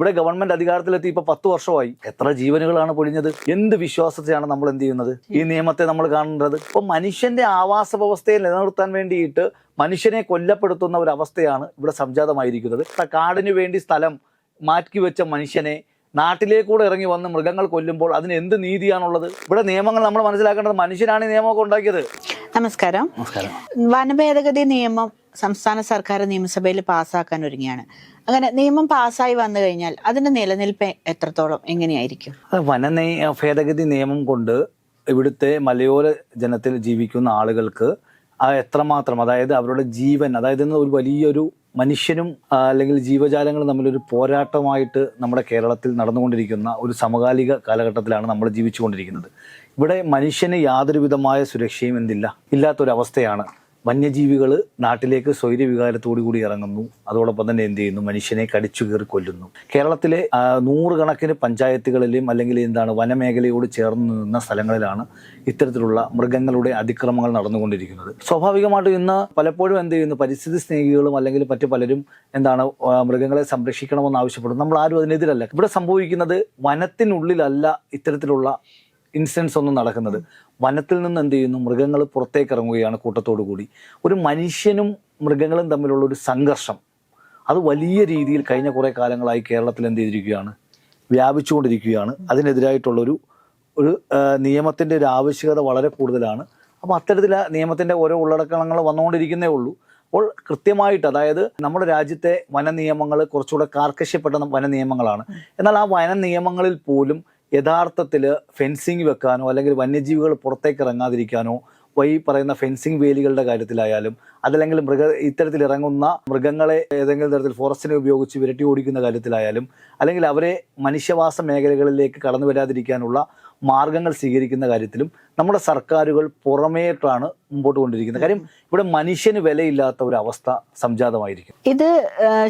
ഇവിടെ ഗവൺമെന്റ് അധികാരത്തിലെത്തി ഇപ്പൊ പത്ത് വർഷമായി. എത്ര ജീവനുകളാണ് പൊഴിഞ്ഞത്? എന്ത് വിശ്വാസത്തെയാണ് നമ്മൾ എന്ത് ചെയ്യുന്നത്? ഈ നിയമത്തെ നമ്മൾ കാണേണ്ടത്? ഇപ്പൊ മനുഷ്യന്റെ ആവാസ വ്യവസ്ഥയെ നിലനിർത്താൻ വേണ്ടിയിട്ട് മനുഷ്യനെ കൊല്ലപ്പെടുത്തുന്ന ഒരു അവസ്ഥയാണ് ഇവിടെ സംജാതമായിരിക്കുന്നത്. ഇപ്പൊ കാടിന് വേണ്ടി സ്ഥലം മാറ്റി വെച്ച മനുഷ്യനെ നാട്ടിലേക്കൂടെ ഇറങ്ങി വന്ന് മൃഗങ്ങൾ കൊല്ലുമ്പോൾ അതിന് എന്ത് നീതിയാണുള്ളത്? ഇവിടെ നിയമങ്ങൾ നമ്മൾ മനസ്സിലാക്കേണ്ടത് മനുഷ്യനാണ് ഈ നിയമമൊക്കെ ഉണ്ടാക്കിയത്. നമസ്കാരം. നമസ്കാരം. വനഭേദഗതി നിയമം സംസ്ഥാന സർക്കാർ നിയമസഭയിൽ പാസ്സാക്കാൻ ഒരുങ്ങിയാണ്. അങ്ങനെ നിയമം പാസ്സായി വന്നു കഴിഞ്ഞാൽ അതിന്റെ നിലനിൽപ്പ് എത്രത്തോളം എങ്ങനെയായിരിക്കും? വന ഭേദഗതി നിയമം കൊണ്ട് ഇവിടുത്തെ മലയോര ജനത്തിൽ ജീവിക്കുന്ന ആളുകൾക്ക് ആ എത്രമാത്രം അതായത് അവരുടെ ജീവൻ അതായത് ഒരു വലിയൊരു മനുഷ്യനും അല്ലെങ്കിൽ ജീവജാലങ്ങളും തമ്മിലൊരു പോരാട്ടമായിട്ട് നമ്മുടെ കേരളത്തിൽ നടന്നുകൊണ്ടിരിക്കുന്ന ഒരു സമകാലിക കാലഘട്ടത്തിലാണ് നമ്മൾ ജീവിച്ചുകൊണ്ടിരിക്കുന്നത്. ഇവിടെ മനുഷ്യന് യാതൊരുവിധമായ സുരക്ഷയും എന്തില്ല ഇല്ലാത്തൊരവസ്ഥയാണ് വന്യജീവികൾ നാട്ടിലേക്ക് സ്വൈര്യവികാരത്തോടു കൂടി ഇറങ്ങുന്നു. അതോടൊപ്പം തന്നെ എന്ത് ചെയ്യുന്നു? മനുഷ്യനെ കടിച്ചു കയറി കൊല്ലുന്നു. കേരളത്തിലെ നൂറുകണക്കിന് പഞ്ചായത്തുകളിലും അല്ലെങ്കിൽ എന്താണ് വനമേഖലയോട് ചേർന്ന് നിന്ന സ്ഥലങ്ങളിലാണ് ഇത്തരത്തിലുള്ള മൃഗങ്ങളുടെ അതിക്രമങ്ങൾ നടന്നുകൊണ്ടിരിക്കുന്നത്. സ്വാഭാവികമായിട്ടും ഇന്ന് പലപ്പോഴും എന്ത് ചെയ്യുന്നു? പരിസ്ഥിതി സ്നേഹികളും അല്ലെങ്കിൽ മറ്റു പലരും എന്താണ് മൃഗങ്ങളെ സംരക്ഷിക്കണമെന്ന് ആവശ്യപ്പെടുന്നു. നമ്മൾ ആരും അതിനെതിരല്ല. ഇവിടെ സംഭവിക്കുന്നത് വനത്തിനുള്ളിലല്ല ഇത്തരത്തിലുള്ള ഇൻസിഡൻസ് ഒന്നും നടക്കുന്നത്. വനത്തിൽ നിന്ന് എന്ത് ചെയ്യുന്നു? മൃഗങ്ങൾ പുറത്തേക്ക് ഇറങ്ങുകയാണ് കൂട്ടത്തോടു കൂടി. ഒരു മനുഷ്യനും മൃഗങ്ങളും തമ്മിലുള്ള ഒരു സംഘർഷം. അത് വലിയ രീതിയിൽ കഴിഞ്ഞ കുറേ കാലങ്ങളായി കേരളത്തിൽ എന്ത് ചെയ്തിരിക്കുകയാണ്? വ്യാപിച്ചുകൊണ്ടിരിക്കുകയാണ്. അതിനെതിരായിട്ടുള്ളൊരു ഒരു നിയമത്തിന്റെ ഒരു ആവശ്യകത വളരെ കൂടുതലാണ്. അപ്പോൾ അത്തരത്തിൽ നിയമത്തിന്റെ ഓരോ ഉള്ളടക്കങ്ങൾ വന്നുകൊണ്ടിരിക്കുന്നേ ഉള്ളൂ. അപ്പോൾ കൃത്യമായിട്ട് അതായത് നമ്മുടെ രാജ്യത്തെ വന നിയമങ്ങൾ കുറച്ചുകൂടെ കാർക്കശ്യപ്പെട്ട വന നിയമങ്ങളാണ് എന്നാൽ ആ വന നിയമങ്ങളിൽ പോലും യഥാർത്ഥത്തിൽ ഫെൻസിങ് വെക്കാനോ അല്ലെങ്കിൽ വന്യജീവികൾ പുറത്തേക്ക് ഇറങ്ങാതിരിക്കാനോ ഈ പറയുന്ന ഫെൻസിങ് വേലികളുടെ കാര്യത്തിലായാലും അതല്ലെങ്കിൽ മൃഗ ഇത്തരത്തിൽ ഇറങ്ങുന്ന മൃഗങ്ങളെ ഏതെങ്കിലും തരത്തിൽ ഫോറസ്റ്റിനെ ഉപയോഗിച്ച് വിരട്ടി ഓടിക്കുന്ന കാര്യത്തിലായാലും അല്ലെങ്കിൽ അവരെ മനുഷ്യവാസ മേഖലകളിലേക്ക് കടന്നു വരാതിരിക്കാനുള്ള മാർഗങ്ങൾ സ്വീകരിക്കുന്ന കാര്യത്തിലും നമ്മുടെ സർക്കാരുകൾ പുറമേട്ടാണ് മുമ്പോട്ട് കൊണ്ടിരിക്കുന്നത്. കാര്യം ഇവിടെ മനുഷ്യന് വിലയില്ലാത്ത ഒരു അവസ്ഥ സംജാതമായിരിക്കും. ഇത്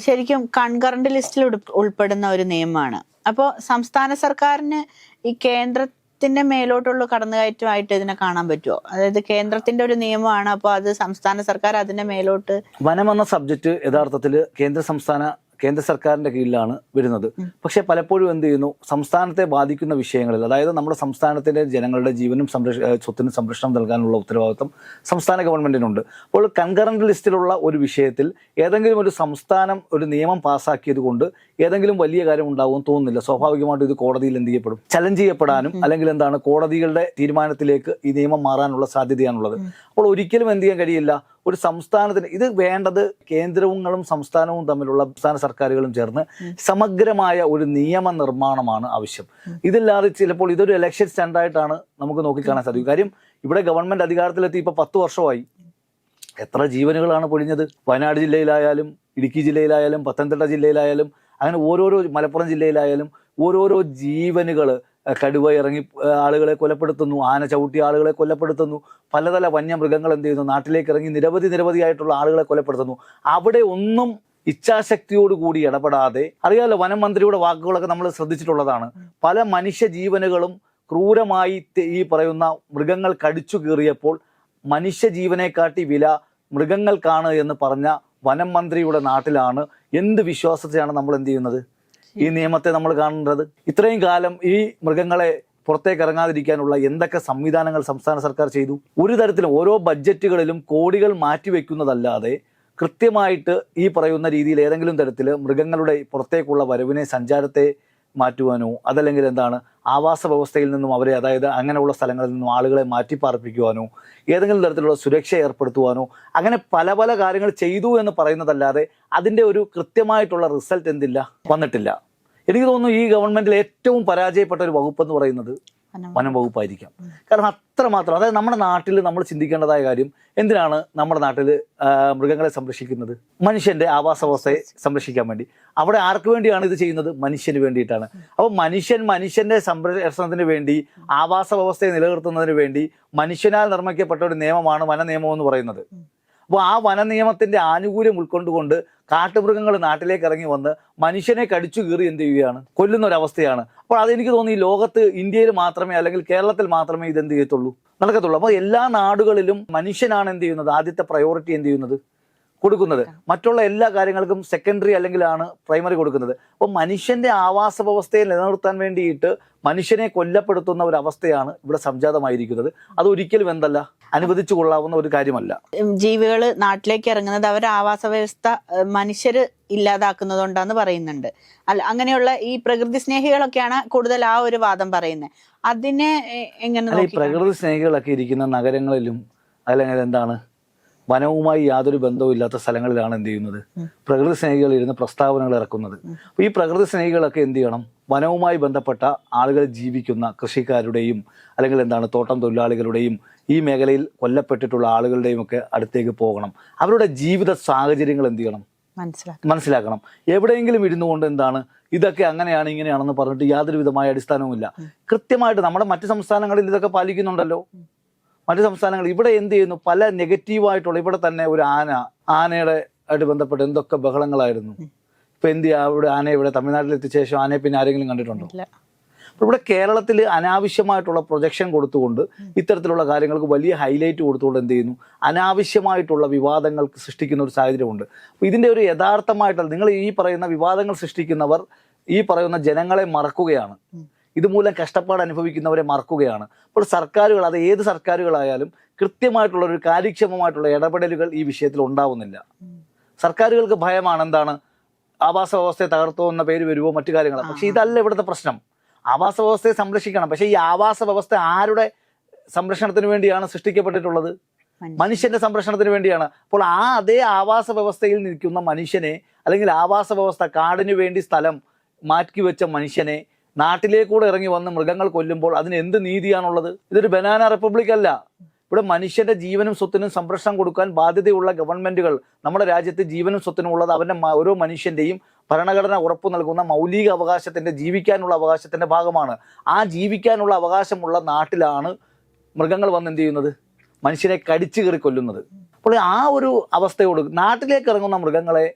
ശരിക്കും കൺകറന്റ് ലിസ്റ്റിൽ ഉൾപ്പെടുന്ന ഒരു നിയമമാണ്. അപ്പോൾ സംസ്ഥാന സർക്കാരിന് ഈ കേന്ദ്രത്തിന്റെ മേലോട്ടുള്ള കടന്നുകയറ്റമായിട്ട് ഇതിനെ കാണാൻ പറ്റുമോ അതായത് കേന്ദ്രത്തിന്റെ ഒരു നിയമമാണ് അപ്പോൾ അത് സംസ്ഥാന സർക്കാർ അതിന്റെ മേലോട്ട് വനം എന്ന സബ്ജക്ട് യഥാർത്ഥത്തിൽ കേന്ദ്ര സംസ്ഥാന കേന്ദ്ര സർക്കാരിന്റെ കീഴിലാണ് വരുന്നത്. പക്ഷേ പലപ്പോഴും എന്ത് ചെയ്യുന്നു? സംസ്ഥാനത്തെ ബാധിക്കുന്ന വിഷയങ്ങളിൽ അതായത് നമ്മുടെ സംസ്ഥാനത്തിന്റെ ജനങ്ങളുടെ ജീവനും സംരക്ഷ സ്വത്തിനും സംരക്ഷണം നൽകാനുള്ള ഉത്തരവാദിത്വം സംസ്ഥാന ഗവൺമെന്റിനുണ്ട് അപ്പോൾ കൺകറന്റ് ലിസ്റ്റിലുള്ള ഒരു വിഷയത്തിൽ ഏതെങ്കിലും ഒരു സംസ്ഥാനം ഒരു നിയമം പാസ്സാക്കിയത് കൊണ്ട് ഏതെങ്കിലും വലിയ കാര്യം ഉണ്ടാകുമെന്ന് തോന്നുന്നില്ല. സ്വാഭാവികമായിട്ടും ഇത് കോടതിയിൽ എന്ത് ചെയ്യപ്പെടും? ചലഞ്ച് ചെയ്യപ്പെടാനും അല്ലെങ്കിൽ എന്താണ് കോടതികളുടെ തീരുമാനത്തിലേക്ക് ഈ നിയമം മാറാനുള്ള സാധ്യതയാണുള്ളത്. അപ്പോൾ ഒരിക്കലും എന്ത് ചെയ്യാൻ കഴിയില്ല? ഒരു സംസ്ഥാനത്തിന് ഇത് വേണ്ടത് കേന്ദ്രങ്ങളും സംസ്ഥാനവും തമ്മിലുള്ള സംസ്ഥാന സർക്കാരുകളും ചേർന്ന് സമഗ്രമായ ഒരു നിയമ നിർമ്മാണമാണ് ആവശ്യം. ഇതില്ലാതെ ചിലപ്പോൾ ഇതൊരു ഇലക്ഷൻ സ്റ്റാൻഡായിട്ടാണ് നമുക്ക് നോക്കിക്കാണാൻ സാധിക്കും. കാര്യം ഇവിടെ ഗവൺമെന്റ് അധികാരത്തിലെത്തി ഇപ്പൊ പത്ത് വർഷമായി. എത്ര ജീവനുകളാണ് പൊഴിഞ്ഞത്? വയനാട് ജില്ലയിലായാലും ഇടുക്കി ജില്ലയിലായാലും പത്തനംതിട്ട ജില്ലയിലായാലും അങ്ങനെ ഓരോരോ മലപ്പുറം ജില്ലയിലായാലും ഓരോരോ ജീവനുകൾ കടുവ ഇറങ്ങി ആളുകളെ കൊലപ്പെടുത്തുന്നു ആന ചവിട്ടി ആളുകളെ കൊലപ്പെടുത്തുന്നു പലതല വന്യമൃഗങ്ങൾ എന്ത് ചെയ്യുന്നു നാട്ടിലേക്ക് ഇറങ്ങി നിരവധി നിരവധിയായിട്ടുള്ള ആളുകളെ കൊലപ്പെടുത്തുന്നു. അവിടെ ഒന്നും ഇച്ഛാശക്തിയോടുകൂടി ഇടപെടാതെ അറിയാലോ വനം മന്ത്രിയുടെ വാക്കുകളൊക്കെ നമ്മൾ ശ്രദ്ധിച്ചിട്ടുള്ളതാണ്. പല മനുഷ്യ ജീവനുകളും ക്രൂരമായി ഈ പറയുന്ന മൃഗങ്ങൾ കടിച്ചു കീറിയപ്പോൾ മനുഷ്യ ജീവനെക്കാട്ടി വില മൃഗങ്ങൾക്കാണ് എന്ന് പറഞ്ഞ വനം മന്ത്രിയുടെ നാട്ടിലാണ്. എന്ത് വിശ്വാസത്തെയാണ് നമ്മൾ എന്ത് ചെയ്യുന്നത്? ഈ നിയമത്തെ നമ്മൾ കാണേണ്ടത്? ഇത്രയും കാലം ഈ മൃഗങ്ങളെ പുറത്തേക്ക് ഇറങ്ങാതിരിക്കാനുള്ള എന്തൊക്കെ സംവിധാനങ്ങൾ സംസ്ഥാന സർക്കാർ ചെയ്തു? ഒരു തരത്തിലും ഓരോ ബഡ്ജറ്റുകളിലും കോടികൾ മാറ്റിവെക്കുന്നതല്ലാതെ കൃത്യമായിട്ട് ഈ പറയുന്ന രീതിയിൽ ഏതെങ്കിലും തരത്തിൽ മൃഗങ്ങളുടെ പുറത്തേക്കുള്ള വരവിനെ സഞ്ചാരത്തെ മാറ്റുവാനോ അതല്ലെങ്കിൽ എന്താണ് ആവാസ വ്യവസ്ഥയിൽ നിന്നും അവരെ അതായത് അങ്ങനെയുള്ള സ്ഥലങ്ങളിൽ നിന്നും ആളുകളെ മാറ്റിപ്പാർപ്പിക്കുവാനോ ഏതെങ്കിലും തരത്തിലുള്ള സുരക്ഷ ഏർപ്പെടുത്തുവാനോ അങ്ങനെ പല പല കാര്യങ്ങൾ ചെയ്തു എന്ന് പറയുന്നതല്ലാതെ അതിന്റെ ഒരു കൃത്യമായിട്ടുള്ള റിസൾട്ട് എന്തില്ല? വന്നിട്ടില്ല. എനിക്ക് തോന്നുന്നു ഈ ഗവൺമെന്റിൽ ഏറ്റവും പരാജയപ്പെട്ട ഒരു വകുപ്പ് എന്ന് പറയുന്നത് വനം വകുപ്പായിരിക്കാം. കാരണം അത്രമാത്രം അതായത് നമ്മുടെ നാട്ടിൽ നമ്മൾ ചിന്തിക്കേണ്ടതായ കാര്യം എന്തിനാണ് നമ്മുടെ നാട്ടിൽ മൃഗങ്ങളെ സംരക്ഷിക്കുന്നത്? മനുഷ്യന്റെ ആവാസ വ്യവസ്ഥയെ സംരക്ഷിക്കാൻ വേണ്ടി. അവിടെ ആർക്ക് വേണ്ടിയാണ് ഇത് ചെയ്യുന്നത്? മനുഷ്യന് വേണ്ടിയിട്ടാണ്. അപ്പോൾ മനുഷ്യൻ മനുഷ്യന്റെ സംരക്ഷണത്തിന് വേണ്ടി ആവാസ വ്യവസ്ഥയെ നിലനിർത്തുന്നതിന് വേണ്ടി മനുഷ്യനാൽ നിർമ്മിക്കപ്പെട്ട ഒരു നിയമമാണ് വന നിയമം എന്ന് പറയുന്നത്. അപ്പോൾ ആ വന നിയമത്തിന്റെ ആനുകൂല്യം ഉൾക്കൊണ്ടുകൊണ്ട് കാട്ടുമൃഗങ്ങൾ നാട്ടിലേക്ക് ഇറങ്ങി വന്ന് മനുഷ്യനെ കടിച്ചു കീറി എന്ത് ചെയ്യുകയാണ്? കൊല്ലുന്ന ഒരു അവസ്ഥയാണ് അപ്പോൾ അതെനിക്ക് തോന്നി ലോകത്ത് ഇന്ത്യയിൽ മാത്രമേ അല്ലെങ്കിൽ കേരളത്തിൽ മാത്രമേ ഇതെന്ത് ചെയ്യത്തുള്ളൂ? നടക്കത്തുള്ളൂ. അപ്പോൾ എല്ലാ നാടുകളിലും മനുഷ്യനാണ് എന്ത് ചെയ്യുന്നത്? ആദ്യത്തെ പ്രയോറിറ്റി എന്ത് ചെയ്യുന്നത്? കൊടുക്കുന്നത്. മറ്റുള്ള എല്ലാ കാര്യങ്ങൾക്കും സെക്കൻഡറി അല്ലെങ്കിലാണ് പ്രൈമറി കൊടുക്കുന്നത്. അപ്പോൾ മനുഷ്യന്റെ ആവാസ വ്യവസ്ഥയെ നിലനിർത്താൻ വേണ്ടിയിട്ട് മനുഷ്യനെ കൊല്ലപ്പെടുത്തുന്ന ഒരു അവസ്ഥയാണ് ഇവിടെ സംജാതമായിരിക്കുന്നത്. അത് ഒരിക്കലും എന്തല്ല അനുവദിച്ചു കൊള്ളാവുന്ന ഒരു കാര്യമല്ല. ജീവികൾ നാട്ടിലേക്ക് ഇറങ്ങുന്നത് അവർ ആവാസ വ്യവസ്ഥ മനുഷ്യർ ഇല്ലാതാക്കുന്നതുകൊണ്ടാന്ന് പറയുന്നുണ്ട്. അല്ല അങ്ങനെയുള്ള ഈ പ്രകൃതി സ്നേഹികളൊക്കെയാണ് കൂടുതൽ ആ ഒരു വാദം പറയുന്നത്. അതിനെ എങ്ങനെ പ്രകൃതി സ്നേഹികളൊക്കെ ഇരിക്കുന്ന നഗരങ്ങളിലും അല്ലെങ്കിൽ എന്താണ്? വനവുമായി യാതൊരു ബന്ധവും ഇല്ലാത്ത സ്ഥലങ്ങളിലാണ് എന്ത് ചെയ്യുന്നത്? പ്രകൃതി സ്നേഹികൾ ഇരുന്ന് പ്രസ്താവനകൾ ഇറക്കുന്നത്. അപ്പോൾ ഈ പ്രകൃതി സ്നേഹികളൊക്കെ എന്ത് ചെയ്യണം? വനവുമായി ബന്ധപ്പെട്ട ആളുകൾ ജീവിക്കുന്ന കൃഷിക്കാരുടെയും അല്ലെങ്കിൽ എന്താണ് തോട്ടം തൊഴിലാളികളുടെയും ഈ മേഖലയിൽ കൊല്ലപ്പെട്ടിട്ടുള്ള ആളുകളുടെയും ഒക്കെ അടുത്തേക്ക് പോകണം. അവരുടെ ജീവിത സാഹചര്യങ്ങൾ എന്ത് ചെയ്യണം? മനസ്സിലാക്കണം. എവിടെയെങ്കിലും ഇരുന്നു കൊണ്ട് എന്താണ് ഇതൊക്കെ അങ്ങനെയാണ് ഇങ്ങനെയാണെന്ന് പറഞ്ഞിട്ട് യാതൊരു വിധമായ അടിസ്ഥാനവുമില്ല. കൃത്യമായിട്ട് നമ്മുടെ മറ്റ് സംസ്ഥാനങ്ങളിൽ ഇതൊക്കെ പാലിക്കുന്നുണ്ടല്ലോ. മറ്റ് സംസ്ഥാനങ്ങൾ ഇവിടെ എന്ത് ചെയ്യുന്നു? പല നെഗറ്റീവായിട്ടുള്ള ഇവിടെ തന്നെ ഒരു ആന ആനയുടെ ആയിട്ട് ബന്ധപ്പെട്ട് എന്തൊക്കെ ബഹളങ്ങളായിരുന്നു? ഇപ്പൊ എന്ത് ചെയ്യാ? ഇവിടെ ആന ഇവിടെ തമിഴ്നാട്ടിൽ എത്തിയ ശേഷം ആനയെ പിന്നെ ആരെങ്കിലും കണ്ടിട്ടുണ്ടോ? ഇവിടെ കേരളത്തിൽ അനാവശ്യമായിട്ടുള്ള പ്രൊജക്ഷൻ കൊടുത്തുകൊണ്ട് ഇത്തരത്തിലുള്ള കാര്യങ്ങൾക്ക് വലിയ ഹൈലൈറ്റ് കൊടുത്തുകൊണ്ട് എന്ത് ചെയ്യുന്നു? അനാവശ്യമായിട്ടുള്ള വിവാദങ്ങൾക്ക് സൃഷ്ടിക്കുന്ന ഒരു സാഹചര്യമുണ്ട്. അപ്പൊ ഇതിന്റെ ഒരു യഥാർത്ഥമായിട്ടുള്ള നിങ്ങൾ ഈ പറയുന്ന വിവാദങ്ങൾ സൃഷ്ടിക്കുന്നവർ ഈ പറയുന്ന ജനങ്ങളെ മറക്കുകയാണ്. ഇതുമൂലം കഷ്ടപ്പാട് അനുഭവിക്കുന്നവരെ മറക്കുകയാണ്. അപ്പോൾ സർക്കാരുകൾ അത് ഏത് സർക്കാരുകളായാലും കൃത്യമായിട്ടുള്ള ഒരു കാര്യക്ഷമമായിട്ടുള്ള ഇടപെടലുകൾ ഈ വിഷയത്തിൽ ഉണ്ടാവുന്നില്ല. സർക്കാരുകൾക്ക് ഭയമാണ് എന്താണ്? ആവാസ വ്യവസ്ഥയെ തകർത്തോ എന്ന പേര് വരുമോ മറ്റു കാര്യങ്ങൾ പക്ഷേ ഇതല്ല ഇവിടുത്തെ പ്രശ്നം. ആവാസ വ്യവസ്ഥയെ സംരക്ഷിക്കണം. പക്ഷേ ഈ ആവാസ വ്യവസ്ഥ ആരുടെ സംരക്ഷണത്തിന് വേണ്ടിയാണ് സൃഷ്ടിക്കപ്പെട്ടിട്ടുള്ളത്? മനുഷ്യന്റെ സംരക്ഷണത്തിന് വേണ്ടിയാണ്. അപ്പോൾ ആ അതേ ആവാസ വ്യവസ്ഥയിൽ നിൽക്കുന്ന മനുഷ്യനെ അല്ലെങ്കിൽ ആവാസ വ്യവസ്ഥ കാടിനു വേണ്ടി സ്ഥലം മാറ്റി വെച്ച മനുഷ്യനെ നാട്ടിലേക്കൂടെ ഇറങ്ങി വന്ന് മൃഗങ്ങൾ കൊല്ലുമ്പോൾ അതിന് എന്ത് നീതിയാണുള്ളത്? ഇതൊരു ബനാന റിപ്പബ്ലിക് അല്ല. ഇവിടെ മനുഷ്യന്റെ ജീവനും സ്വത്തിനും സംരക്ഷണം കൊടുക്കാൻ ബാധ്യതയുള്ള ഗവൺമെന്റുകൾ നമ്മുടെ രാജ്യത്ത് ജീവനും സ്വത്തിനും ഉള്ളത് അവന്റെ ഓരോ മനുഷ്യന്റെയും ഭരണഘടന ഉറപ്പു നൽകുന്ന മൗലിക അവകാശത്തിന്റെ ജീവിക്കാനുള്ള അവകാശത്തിന്റെ ഭാഗമാണ്. ആ ജീവിക്കാനുള്ള അവകാശമുള്ള നാട്ടിലാണ് മൃഗങ്ങൾ വന്ന് എന്ത് ചെയ്യുന്നത്? മനുഷ്യനെ കടിച്ചു കയറി കൊല്ലുന്നത്. അപ്പോൾ ആ ഒരു അവസ്ഥയോട് നാട്ടിലേക്ക് ഇറങ്ങുന്ന മൃഗങ്ങളെ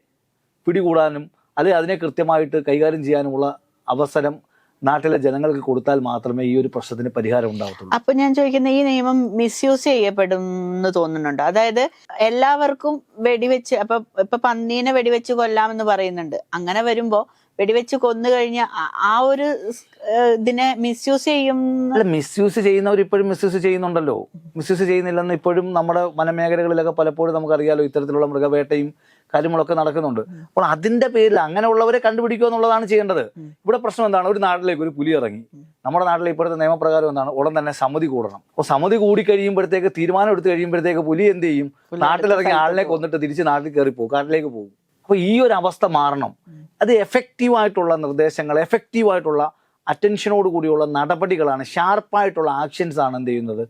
പിടികൂടാനും അല്ലെങ്കിൽ അതിനെ കൃത്യമായിട്ട് കൈകാര്യം ചെയ്യാനുമുള്ള അവസരം നാട്ടിലെ ജനങ്ങൾക്ക് കൊടുത്താൽ മാത്രമേ ഈ ഒരു പ്രശ്നത്തിന് പരിഹാരം ഉണ്ടാവത്തുള്ളൂ. അപ്പൊ ഞാൻ ചോദിക്കുന്ന ഈ നിയമം മിസ്യൂസ് ചെയ്യപ്പെടും എന്ന് തോന്നുന്നുണ്ട്? അതായത് എല്ലാവർക്കും വെടിവെച്ച് അപ്പൊ ഇപ്പൊ പന്നീനെ വെടിവെച്ച് കൊല്ലാമെന്ന് പറയുന്നുണ്ട്. അങ്ങനെ വരുമ്പോ വെടിവെച്ച് കൊന്നു കഴിഞ്ഞ ആ- ഒരു ഇതിനെ മിസ്യൂസ് ചെയ്യും? അല്ല മിസ്യൂസ് ചെയ്യുന്നവർ ഇപ്പോഴും മിസ്യൂസ് ചെയ്യുന്നുണ്ടല്ലോ. മിസ്യൂസ് ചെയ്യുന്നില്ലെന്ന് ഇപ്പോഴും നമ്മുടെ വനമേഖലകളിലൊക്കെ പലപ്പോഴും നമുക്കറിയാലോ ഇത്തരത്തിലുള്ള മൃഗവേട്ടയും കാര്യങ്ങളൊക്കെ നടക്കുന്നുണ്ട്. അപ്പോൾ അതിന്റെ പേരിൽ അങ്ങനെയുള്ളവരെ കണ്ടുപിടിക്കുക എന്നുള്ളതാണ് ചെയ്യേണ്ടത്. ഇവിടെ പ്രശ്നം എന്താണ്? ഒരു നാട്ടിലേക്ക് ഒരു പുലി ഇറങ്ങി. നമ്മുടെ നാട്ടിലെ ഇപ്പോഴത്തെ നിയമപ്രകാരം എന്താണ്? ഉടൻ തന്നെ സമിതി കൂടണം. അപ്പോൾ സമിതി കൂടി കഴിയുമ്പോഴത്തേക്ക് തീരുമാനം എടുത്തു കഴിയുമ്പോഴത്തേക്ക് പുലി എന്ത് ചെയ്യും? നാട്ടിലിറങ്ങി ആളിനെ കൊന്നിട്ട് തിരിച്ച് നാട്ടിൽ കയറി പോകും കാട്ടിലേക്ക് പോകും. അപ്പോൾ ഈ ഒരു അവസ്ഥ മാറണം. അത് എഫക്റ്റീവ് ആയിട്ടുള്ള നിർദ്ദേശങ്ങൾ എഫക്റ്റീവ് ആയിട്ടുള്ള അറ്റൻഷനോട് കൂടിയുള്ള നടപടികളാണ് ഷാർപ്പായിട്ടുള്ള ആക്ഷൻസ് ആണ് എന്ത് ചെയ്യുന്നത്?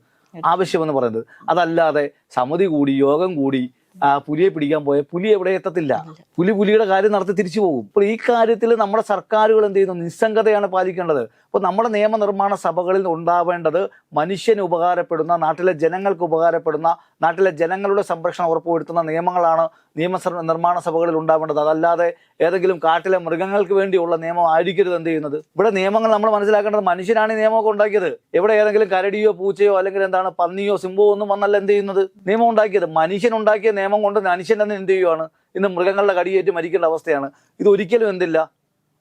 ആവശ്യമെന്ന് പറയുന്നത്. അതല്ലാതെ സമിതി കൂടി യോഗം കൂടി ആ പുലിയെ പിടിക്കാൻ പോയ പുലി എവിടെ എത്തത്തില്ല. പുലി പുലിയുടെ കാര്യം നടത്തി തിരിച്ചു പോകും. അപ്പോൾ ഈ കാര്യത്തിൽ നമ്മുടെ സർക്കാരുകൾ എന്ത് ചെയ്യുന്നു? നിസ്സംഗതയാണ് പാലിക്കേണ്ടത്. അപ്പോൾ നമ്മുടെ നിയമനിർമ്മാണ സഭകളിൽ ഉണ്ടാവേണ്ടത് മനുഷ്യന് ഉപകാരപ്പെടുന്ന നാട്ടിലെ ജനങ്ങൾക്ക് ഉപകാരപ്പെടുന്ന നാട്ടിലെ ജനങ്ങളുടെ സംരക്ഷണം ഉറപ്പുവരുത്തുന്ന നിയമങ്ങളാണ് നിയമ നിർമ്മാണ സഭകളിൽ ഉണ്ടാവേണ്ടത്. അതല്ലാതെ ഏതെങ്കിലും കാട്ടിലെ മൃഗങ്ങൾക്ക് വേണ്ടിയുള്ള നിയമം ആയിരിക്കരുത് എന്ത് ചെയ്യുന്നത്? ഇവിടെ നിയമങ്ങൾ നമ്മൾ മനസ്സിലാക്കേണ്ടത് മനുഷ്യനാണ് ഈ നിയമമൊക്കെ ഉണ്ടാക്കിയത്. എവിടെ ഏതെങ്കിലും കരടിയോ പൂച്ചയോ അല്ലെങ്കിൽ എന്താണ് പന്നിയോ സിംഹോ ഒന്നും വന്നല്ല എന്ത് ചെയ്യുന്നത്? നിയമം ഉണ്ടാക്കിയത്. മനുഷ്യൻ ഉണ്ടാക്കിയ നിയമം കൊണ്ട് മനുഷ്യൻ തന്നെ എന്ത് ചെയ്യുവാണ്? ഇന്ന് മൃഗങ്ങളുടെ കടിയേറ്റ് മരിക്കേണ്ട അവസ്ഥയാണ്. ഇത് ഒരിക്കലും എന്തില്ല?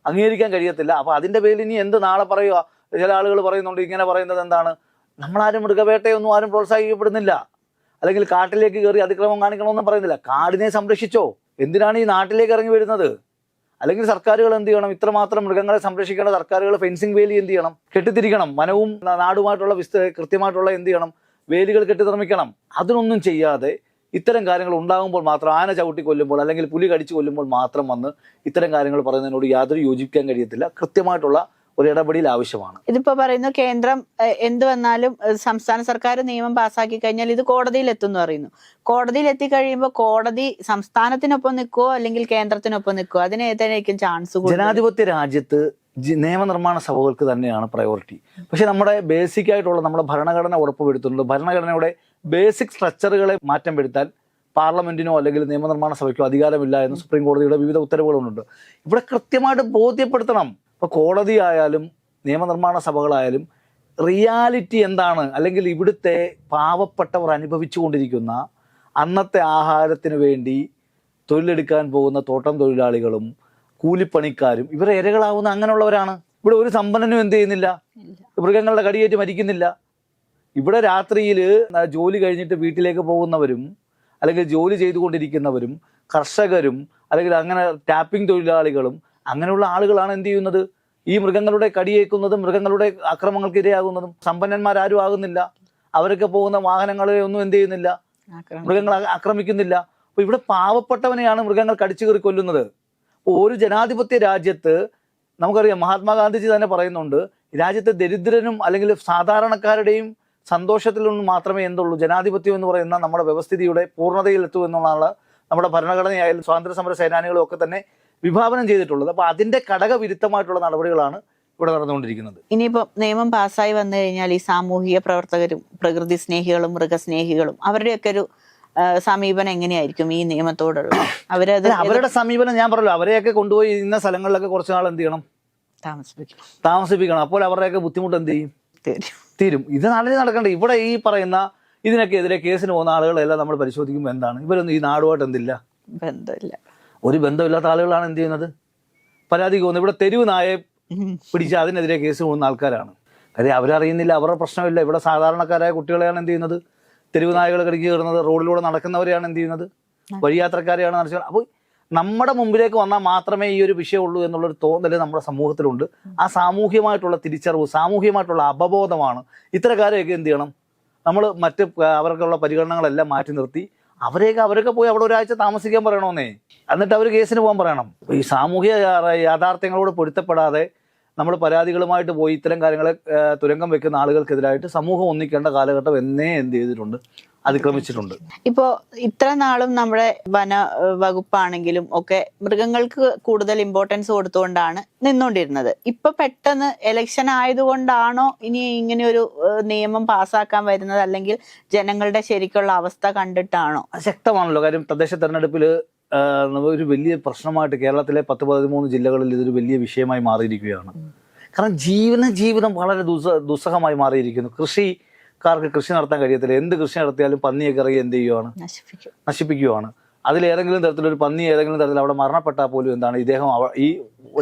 അംഗീകരിക്കാൻ കഴിയത്തില്ല. അപ്പോൾ അതിന്റെ പേരിൽ ഇനി എന്ത് നാളെ പറയുക ചില ആളുകൾ പറയുന്നുണ്ട് ഇങ്ങനെ പറയുന്നത് എന്താണ്? നമ്മളാരും മൃഗവേട്ടയൊന്നും ആരും പ്രോത്സാഹിക്കപ്പെടുന്നില്ല അല്ലെങ്കിൽ കാട്ടിലേക്ക് കയറി അതിക്രമം കാണിക്കണമെന്നും പറയുന്നില്ല. കാടിനെ സംരക്ഷിച്ചോ? എന്തിനാണ് ഈ നാട്ടിലേക്ക് ഇറങ്ങി വരുന്നത്? അല്ലെങ്കിൽ സർക്കാരുകൾ എന്ത് ചെയ്യണം? ഇത്രമാത്രം മൃഗങ്ങളെ സംരക്ഷിക്കേണ്ട സർക്കാരുകൾ ഫെൻസിങ് വേലി എന്ത് ചെയ്യണം? കെട്ടിത്തിരിക്കണം. വനവും നാടുമായിട്ടുള്ള വിസ്ത കൃത്യമായിട്ടുള്ള എന്ത് ചെയ്യണം? വേലികൾ കെട്ടി നിർമ്മിക്കണം അതിനൊന്നും ചെയ്യാതെ ഇത്തരം കാര്യങ്ങൾ ഉണ്ടാകുമ്പോൾ മാത്രം ആന ചവിട്ടി കൊല്ലുമ്പോൾ അല്ലെങ്കിൽ പുലി കടിച്ചു കൊല്ലുമ്പോൾ മാത്രം വന്ന് ഇത്തരം കാര്യങ്ങൾ പറയുന്നതിനോട് യാതൊരു യോജിക്കാൻ കഴിയത്തില്ല. കൃത്യമായിട്ടുള്ള ഒരു ഇടപെടൽ ആവശ്യമാണ്. ഇതിപ്പോ പറയുന്നു കേന്ദ്രം എന്ത് വന്നാലും സംസ്ഥാന സർക്കാർ നിയമം പാസ്സാക്കി കഴിഞ്ഞാൽ ഇത് കോടതിയിൽ എത്തുമെന്ന് പറയുന്നു. കോടതിയിൽ എത്തി കഴിയുമ്പോൾ കോടതി സംസ്ഥാനത്തിനൊപ്പം നിൽക്കുവോ അല്ലെങ്കിൽ കേന്ദ്രത്തിനൊപ്പം നിൽക്കുവോ? അതിന് ഏതായിരിക്കും ചാൻസ് ജനാധിപത്യ രാജ്യത്ത് നിയമനിർമ്മാണ സഭകൾക്ക് തന്നെയാണ് പ്രയോറിറ്റി പക്ഷെ നമ്മുടെ ബേസിക് ആയിട്ടുള്ള നമ്മുടെ ഭരണഘടന ഉറപ്പുവരുത്തുന്നുണ്ട് ഭരണഘടനയുടെ ബേസിക് സ്ട്രക്ചറുകളെ മാറ്റം വരുത്താൻ പാർലമെന്റിനോ അല്ലെങ്കിൽ നിയമനിർമ്മാണ സഭയ്ക്കോ അധികാരമില്ല എന്ന് സുപ്രീം കോടതിയുടെ വിവിധ ഉത്തരവുകളുണ്ട്. ഇവിടെ കൃത്യമായിട്ട് ബോധ്യപ്പെടുത്തണം. ഇപ്പൊ കോടതി ആയാലും നിയമനിർമ്മാണ സഭകളായാലും റിയാലിറ്റി എന്താണ്? അല്ലെങ്കിൽ ഇവിടുത്തെ പാവപ്പെട്ടവർ അനുഭവിച്ചു കൊണ്ടിരിക്കുന്ന അന്നത്തെ ആഹാരത്തിന് വേണ്ടി തൊഴിലെടുക്കാൻ പോകുന്ന തോട്ടം തൊഴിലാളികളും കൂലിപ്പണിക്കാരും ഇവരെ ഇരകളാവുന്ന അങ്ങനെയുള്ളവരാണ്. ഇവിടെ ഒരു സമ്പന്നനും എന്ത് ചെയ്യുന്നില്ല? മൃഗങ്ങളുടെ കടിയേറ്റ് മരിക്കുന്നില്ല. ഇവിടെ രാത്രിയിൽ ജോലി കഴിഞ്ഞിട്ട് വീട്ടിലേക്ക് പോകുന്നവരും അല്ലെങ്കിൽ ജോലി ചെയ്തുകൊണ്ടിരിക്കുന്നവരും കർഷകരും അല്ലെങ്കിൽ അങ്ങനെ ടാപ്പിംഗ് തൊഴിലാളികളും അങ്ങനെയുള്ള ആളുകളാണ് എന്ത് ചെയ്യുന്നത്? ഈ മൃഗങ്ങളുടെ കടിയേക്കുന്നതും മൃഗങ്ങളുടെ അക്രമങ്ങൾക്ക് ഇരയാകുന്നതും സമ്പന്നന്മാരാരും ആകുന്നില്ല. അവരൊക്കെ പോകുന്ന വാഹനങ്ങളെ ഒന്നും എന്ത് ചെയ്യുന്നില്ല. മൃഗങ്ങൾ ആക്രമിക്കുന്നില്ല. അപ്പൊ ഇവിടെ പാവപ്പെട്ടവനെയാണ് മൃഗങ്ങൾ കടിച്ചു കയറി കൊല്ലുന്നത്. ഒരു ജനാധിപത്യ രാജ്യത്ത് നമുക്കറിയാം മഹാത്മാഗാന്ധിജി തന്നെ പറയുന്നുണ്ട് രാജ്യത്തെ ദരിദ്രനും അല്ലെങ്കിൽ സാധാരണക്കാരുടെയും സന്തോഷത്തിൽ നിന്ന് മാത്രമേ എന്തുള്ളൂ. ജനാധിപത്യം എന്ന് പറയുന്ന നമ്മുടെ വ്യവസ്ഥിതിയുടെ പൂർണതയിൽ എത്തൂ എന്നുള്ളതാണ് നമ്മുടെ ഭരണഘടനയായാലും സ്വാതന്ത്ര്യ സമര സേനാനികളും ഒക്കെ തന്നെ വിഭാവനം ചെയ്തിട്ടുള്ളത്. അപ്പൊ അതിന്റെ ഘടകവിരുദ്ധമായിട്ടുള്ള നടപടികളാണ് ഇവിടെ നടന്നുകൊണ്ടിരിക്കുന്നത്. ഇനിയിപ്പോ നിയമം പാസ്സായി വന്നു കഴിഞ്ഞാൽ ഈ സാമൂഹിക പ്രവർത്തകരും പ്രകൃതി സ്നേഹികളും മൃഗസ്നേഹികളും അവരുടെയൊക്കെ ഒരു സമീപനം എങ്ങനെയായിരിക്കും ഈ നിയമത്തോടുള്ള? അവരത് അവരുടെ സമീപനം ഞാൻ പറഞ്ഞല്ലോ. അവരെയൊക്കെ കൊണ്ടുപോയി ഇന്ന സ്ഥലങ്ങളിലൊക്കെ കുറച്ച് നാൾ എന്ത് ചെയ്യണം? താമസിപ്പിക്കണം. താമസിപ്പിക്കണം. അപ്പോൾ അവരുടെയൊക്കെ ബുദ്ധിമുട്ട് എന്ത് ചെയ്യും? തീരും. തീരും. ഇത് നാട്ടിൽ നടക്കണ്ട. ഇവിടെ ഈ പറയുന്ന ഇതിനൊക്കെ എതിരെ കേസിന് പോകുന്ന ആളുകളെല്ലാം നമ്മൾ പരിശോധിക്കുമ്പോൾ എന്താണ്? ഇവരൊന്നും ഈ നാടുമായിട്ട് എന്തില്ല? ബന്ധമില്ല. ഒരു ബന്ധമില്ലാത്ത ആളുകളാണ് എന്ത് ചെയ്യുന്നത്? പരാതി പോകുന്നത് ഇവിടെ തെരുവ് നായെ പിടിച്ച് അതിനെതിരെ കേസ് പോകുന്ന ആൾക്കാരാണ്. കാര്യം അവരറിയുന്നില്ല. അവരുടെ പ്രശ്നമില്ല. ഇവിടെ സാധാരണക്കാരായ കുട്ടികളെയാണ് എന്ത് ചെയ്യുന്നത്? തെരുവ് നായകൾ കടിക്ക് കയറുന്നത്. റോഡിലൂടെ നടക്കുന്നവരെയാണ് എന്ത് ചെയ്യുന്നത്? വഴിയാത്രക്കാരെയാണ് നടച്ചു അപ്പോൾ നമ്മുടെ മുമ്പിലേക്ക് വന്നാൽ മാത്രമേ ഈ ഒരു വിഷയമുള്ളൂ എന്നുള്ളൊരു തോന്നൽ നമ്മുടെ സമൂഹത്തിലുണ്ട്. ആ സാമൂഹ്യമായിട്ടുള്ള തിരിച്ചറിവ് സാമൂഹ്യമായിട്ടുള്ള അപബോധമാണ് ഇത്തരക്കാരെയൊക്കെ എന്ത് ചെയ്യണം? നമ്മൾ മറ്റ് അവർക്കുള്ള പരിഗണനകളെല്ലാം മാറ്റി നിർത്തി അവരെയൊക്കെ അവരൊക്കെ പോയി അവിടെ ഒരാഴ്ച താമസിക്കാൻ പറയണമെന്നേ എന്നിട്ട് അവർ കേസിന് പോകാൻ പറയണം. ഈ സാമൂഹ്യ യാഥാർത്ഥ്യങ്ങളോട് പൊരുത്തപ്പെടാതെ നമ്മൾ പരാതികളുമായിട്ട് പോയി ഇത്തരം കാര്യങ്ങളെ തുരങ്കം വെക്കുന്ന ആളുകൾക്കെതിരായിട്ട് സമൂഹം ഒന്നിക്കേണ്ട കാലഘട്ടം എന്നേ എന്ത് ചെയ്തിട്ടുണ്ട്? അതിക്രമിച്ചിട്ടുണ്ട്. ഇപ്പോ ഇത്ര നാളും നമ്മുടെ വന വകുപ്പാണെങ്കിലും ഒക്കെ മൃഗങ്ങൾക്ക് കൂടുതൽ ഇമ്പോർട്ടൻസ് കൊടുത്തുകൊണ്ടാണ് നിന്നുകൊണ്ടിരുന്നത് ഇപ്പൊ പെട്ടെന്ന് ഇലക്ഷൻ ആയതുകൊണ്ടാണോ ഇനി ഇങ്ങനെ ഒരു നിയമം പാസ്സാക്കാൻ വരുന്നത്? അല്ലെങ്കിൽ ജനങ്ങളുടെ ശരിക്കുള്ള അവസ്ഥ കണ്ടിട്ടാണോ? ശക്തമാണല്ലോ. കാര്യം തദ്ദേശ തെരഞ്ഞെടുപ്പിൽ ഒരു വലിയ പ്രശ്നമായിട്ട് കേരളത്തിലെ പത്ത് പതിമൂന്ന് ജില്ലകളിൽ ഇതൊരു വലിയ വിഷയമായി മാറിയിരിക്കുകയാണ്. കാരണം ജീവന ജീവിതം വളരെ ദുസ ദുസ്സഹമായി മാറിയിരിക്കുന്നു. കൃഷിക്കാർക്ക് കൃഷി നടത്താൻ കഴിയത്തില്ല. എന്ത് കൃഷി നടത്തിയാലും പന്നിയെ ഇറങ്ങി എന്ത് ചെയ്യുവാണ്? നശിപ്പിക്കും. നശിപ്പിക്കുകയാണ് അതിൽ ഏതെങ്കിലും തരത്തിലൊരു പന്നി ഏതെങ്കിലും തരത്തിൽ അവിടെ മരണപ്പെട്ടാൽ പോലും എന്താണ്? ഇദ്ദേഹം ഈ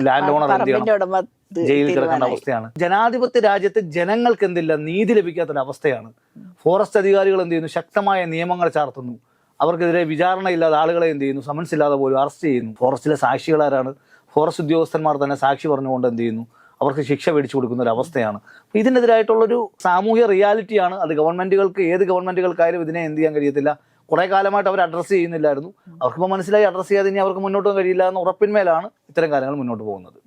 ലാൻഡ് ഓണർ എന്ത് ചെയ്യണം? ജയിലിൽ കിടക്കേണ്ട അവസ്ഥയാണ്. ജനാധിപത്യ രാജ്യത്ത് ജനങ്ങൾക്ക് എന്തില്ല? നീതി ലഭിക്കാത്തൊരവസ്ഥയാണ്. ഫോറസ്റ്റ് അധികാരികൾ എന്ത് ചെയ്യുന്നു? ശക്തമായ നിയമങ്ങൾ ചാർത്തുന്നു. അവർക്കെതിരെ വിചാരണയില്ലാതെ ആളുകളെ എന്ത് ചെയ്യുന്നു? സമൻസ് ഇല്ലാതെ പോലും അറസ്റ്റ് ചെയ്യുന്നു. ഫോറസ്റ്റിലെ സാക്ഷികളാരാണ്? ഫോറസ്റ്റ് ഉദ്യോഗസ്ഥന്മാർ തന്നെ സാക്ഷി പറഞ്ഞുകൊണ്ട് എന്ത് ചെയ്യുന്നു? അവർക്ക് ശിക്ഷ പിടിച്ചു കൊടുക്കുന്ന ഒരു അവസ്ഥയാണ്. അപ്പോൾ ഇതിനെതിരായിട്ടുള്ളൊരു സാമൂഹ്യ റിയാലിറ്റിയാണ് അത് ഗവൺമെന്റുകൾക്ക് ഏത് ഗവൺമെന്റുകൾക്കായാലും ഇതിനെ എന്ത് ചെയ്യാൻ കഴിയത്തില്ല. കുറേ കാലമായിട്ട് അവർ അഡ്രസ്സ് ചെയ്യുന്നില്ലായിരുന്നു. അവർക്കിപ്പോൾ മനസ്സിലായി അഡ്രസ്സ് ചെയ്യാതെ ഇനി അവർക്ക് മുന്നോട്ട് കഴിയില്ല എന്ന ഉറപ്പിന്മേലാണ് ഇത്തരം കാര്യങ്ങൾ മുന്നോട്ട് പോകുന്നത്.